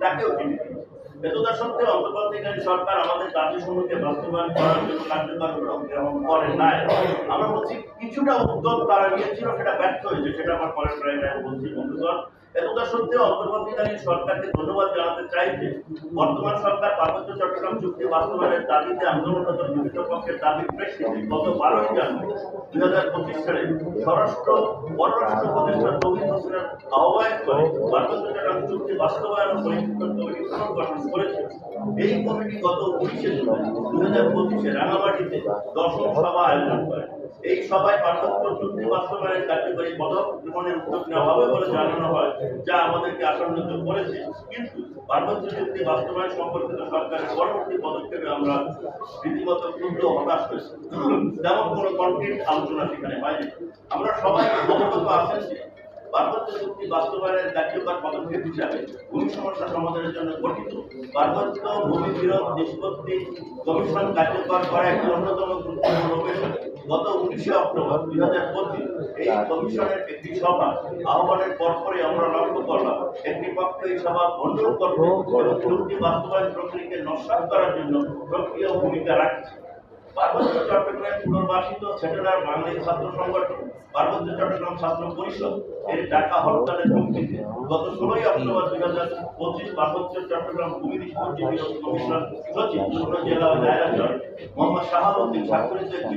তাকেও অন্তর্বর্তীকালীন সরকার আমাদের বাস্তবায়ন জন্য কার্যকর গ্রহণ করে নাই। আমরা বলছি, কিছুটা উদ্যোগ তারা নিয়েছিল, সেটা ব্যর্থ হয়েছে, সেটা আমার পরের প্রায় বলছি, বন্ধুগণ। এতটা সত্ত্বেও অন্তর্বর্তীকালীন সরকারকে ধন্যবাদ জানাতে চাই যে বর্তমান সরকার পার্বত্য চট্টগ্রাম চুক্তি বাস্তবায়নের দাবিতে আন্দোলনরত বিভিন্ন পক্ষের দাবির প্রেক্ষিতে গত বারোই জানুয়ারি দুই হাজার পঁচিশ সালে স্বরাষ্ট্র পররাষ্ট্র উপদেষ্টা তৌহিদ হোসেনের আহ্বায়ক করে পার্বত্য চট্টগ্রাম চুক্তি বাস্তবায়ন পরিষ্কার কমিটি পুনর্গঠন করেছে। এই কমিটি গত উনিশে জুলাই দুই হাজার পঁচিশে রাঙামাটিতে দশম সভা আয়োজন করে। এই সভায় পার্বত্য চুক্তি বাস্তবায়নের কার্যকরী পদক্ষেপ গ্রহণের উদ্যোগ নেওয়া হবে বলে জানানো হয়, যা আমাদেরকে আশান্বিত করেছে। কিন্তু পার্বত্য চুক্তি বাস্তবায়ন সম্পর্কিত সরকারের পরবর্তী পদক্ষেপে আমরা রীতিমতো ক্ষুদ্র হতাশ হয়েছি। তেমন কোনো কনক্রিট আলোচনা সেখানে হয়নি। আমরা সবাই অবগত আছেন যে পার্বত্য চুক্তি বাস্তবায়নের কার্যকর পদক্ষেপ হিসাবে ভূমি সমস্যা সমাধানের জন্য গঠিত পার্বত্য ভূমি বিরোধ নিষ্পত্তি কমিশন কার্যকর করা একটি অন্যতম গুরুত্বপূর্ণ গত উনিশে অক্টোবর দুই হাজার পঁচিশ এই কমিশনের একটি সভা আহ্বানের পরপরই আমরা লক্ষ্য করলাম, একটি পক্ষ এই সভা বন্ধ করবে এবং চুক্তি বাস্তবায়ন প্রক্রিয়াকে নস্বাত করার জন্য প্রক্রিয়া ভূমিকা রাখছে। পার্বত্য চট্টগ্রাম পুনর্বাসিত সেটেলার বাঙালি ছাত্র সংগঠন, পার্বত্য চট্টগ্রাম ছাত্র পরিষদ এর ডাকা হরতালের হুমকিতে গত ষোলোই অক্টোবর দুই হাজার পঁচিশ পার্বত্য চট্টগ্রাম ভূমি নিষ্পত্তি বিরোধ কমিশন সচিব জেলা ও দায়রা মোহাম্মদ শাহাবুদ্দিন স্বাক্ষরিত একটি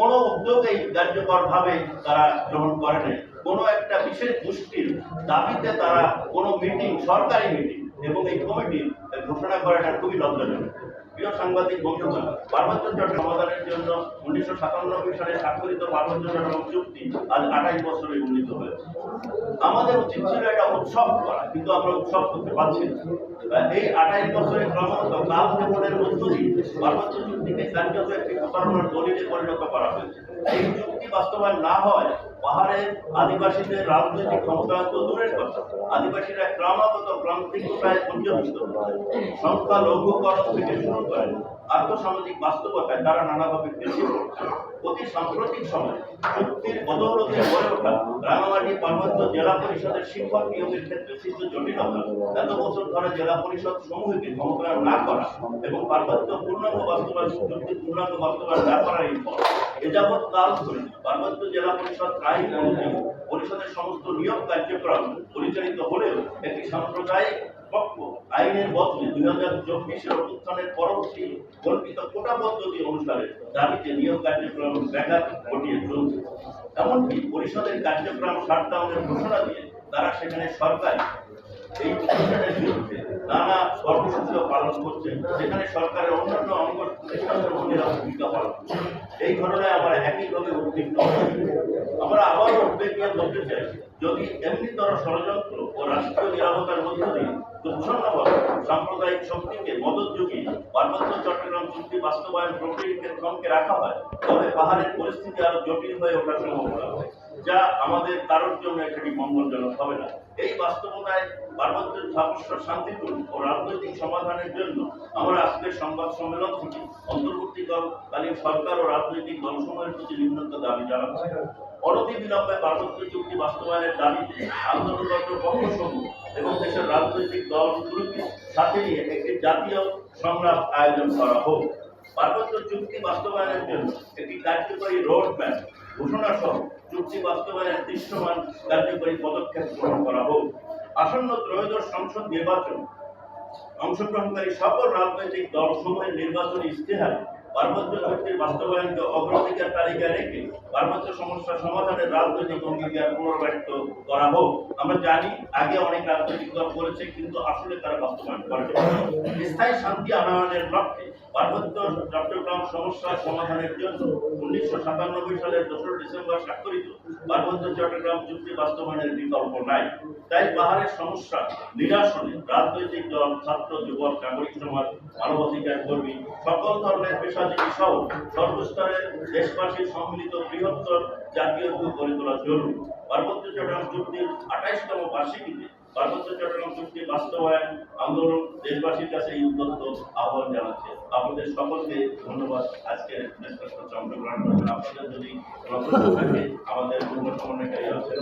কোনো উদ্যোগেই কার্যকরভাবে তারা গ্রহণ করে নাই। কোনো একটা বিশেষ গোষ্ঠীর দাবিতে তারা কোনো মিটিং সরকারি মিটিং এবং এই কমিটি ঘোষণা করাটা খুবই লজ্জাজনক। প্রিয় সাংবাদিক বন্ধুগণ পার্বত্য সমাধানের জন্য উনিশশো সাতানব্বই সালে স্বাক্ষরিত পার্বত্য চট্টগ্রাম চুক্তি আজ আঠাশ বছরে উন্নীত হয়েছে। আমাদের উচিত ছিল এটা উৎসব করা, কিন্তু আমরা উৎসব করতে পারছি না। এই আঠাশ বছরের ক্রমাগত কাল ক্ষেপণের মধ্য দিয়ে পার্বত্য চুক্তিকে কার্যত একটি প্রতারণার দলিলে পরিণত করা হয়েছে। এই চুক্তি বাস্তবায়ন না হয় আদিবাসীদের রাজনৈতিক দূরের কথা। আদিবাসীরা ক্রমাগত থেকে শুরু করে আর্থসামাজিক বাস্তবতায় তারা নানাভাবে অতি সাম্প্রতিক চুক্তির বদৌলতে ওঠা রাঙামাটি পার্বত্য জেলা পরিষদের শিক্ষক নিয়োগের ক্ষেত্রে সৃষ্ট জটিলতা এত বছর ধরে জেলা পরিষদ সমূহকে ক্ষমতায়ন না করা এবং পার্বত্য পূর্ণাঙ্গ বাস্তবায়ন, চুক্তির পূর্ণাঙ্গ বাস্তবায়ন না করার এই ফল এ যাবৎ কাল ধরে পার্বত্য জেলা পরিষদ, আইন অনুযায়ী পরিষদের সমস্ত নিয়োগ কার্যক্রম পরিচালিত হলেও একটি সাম্প্রদায়িক পক্ষ আইনের বদলে দুই হাজার চব্বিশের অভ্যুত্থানের পরবর্তী কল্পিত কোটা পদ্ধতি অনুসারে দাবিতে নিয়োগ কার্যক্রম ব্যাঘাত ঘটিয়ে চলছে। এমনকি পরিষদের কার্যক্রম শাটডাউনের ঘোষণা দিয়ে তারা সেখানে সরকারি এই বিরুদ্ধে নানা কর্মসূচিও পালন করছে যেখানে সরকারের অন্যান্য অঙ্গ প্রতিষ্ঠানের মহিলা ভূমিকা পালন এই ঘটনায় আমরা একইভাবে উদ্বিগ্ন। আমরা আবার উদ্বেগ নিয়ে বলতে চাই, যদি এমনিতর ষড়যন্ত্র ও রাষ্ট্রীয় নিরাপত্তার মধ্য দিয়ে প্রচ্ছন্নভাবে সাম্প্রদায়িক শক্তিকে মদত যুগিয়ে পার্বত্য চট্টগ্রাম চুক্তি বাস্তবায়ন প্রক্রিয়াকে থমকে রাখা হয়, তবে পাহাড়ের পরিস্থিতি আরও জটিল হয়ে ওঠার সম্ভাবনা হয় যা আমাদের কারোর জন্য সেটি মঙ্গলজনক হবে না। এই বাস্তবতায় পার্বত্য সমস্যা শান্তিপূর্ণ ও রাজনৈতিক সমাধানের জন্য আমরা আজকের সংবাদ সম্মেলন থেকে অন্তর্বর্তীকালীন সরকার ও রাজনৈতিক দলসমূহের প্রতি নিম্নত দাবি জানাচ্ছি। অনতি বিলম্বে পার্বত্য চুক্তি বাস্তবায়নের দাবিতে আন্দোলনরত পক্ষসমূহ এবং দেশের রাজনৈতিক দলগুলোকে সাথে নিয়ে একটি জাতীয় সংগ্রাম আয়োজন করা হোক। পার্বত্য চুক্তি বাস্তবায়নের জন্য একটি কার্যকরী রোড ম্যাপ ঘোষণা সহ চুক্তি বাস্তবায়নের দৃশ্যমান কার্যকরী পদক্ষেপ গ্রহণ করা হোক। আসন্ন ত্রয়োদশ সংসদ নির্বাচন, অংশগ্রহণকারী সকল রাজনৈতিক দলসমূহের নির্বাচনী ইশতেহার, পার্বত্য চুক্তির বাস্তবায়নকে অগ্রাধিকার তালিকায় রেখে পার্বত্য সমস্যা সমাধানের রাজনৈতিক অঙ্গীকার পুনর্ব্যক্ত করা হোক। আমরা জানি, আগে অনেক রাজনৈতিক দল করেছে, কিন্তু আসলে তারা বাস্তবায়ন করে স্থায়ী শান্তি আনয়নের লক্ষ্যে পার্বত্য চট্টগ্রাম সমস্যা সমাধানের জন্য উনিশশো সাতানব্বই সালের দোসরা ডিসেম্বর স্বাক্ষরিত পার্বত্য চট্টগ্রাম চুক্তি বাস্তবায়নের বিকল্প নাই। তাই পাহাড়ের সমস্যা নিরাসনে রাজনৈতিক দল, ছাত্র, যুবক, নাগরিক সমাজ, মানবাধিকার কর্মী সকল ধরনের পেশাজীবী সহ সর্বস্তরের দেশবাসীর সম্মিলিত বৃহত্তর জাতীয় ঐক্য গড়ে তোলা জরুরি পার্বত্য চট্টগ্রাম চুক্তির আঠাইশতম বার্ষিকীতে। পার্বত্য চট্টগ্রাম চুক্তি বাস্তবায়ন আন্দোলন দেশবাসীর কাছে এই উদ্যত্ত আহ্বান জানাচ্ছে। আপনাদের সকলকে ধন্যবাদ। আজকে অংশগ্রহণ করবেন আপনাদের যদি থাকে, আমাদের পূর্ণ সমন্বয়কারী আছেন।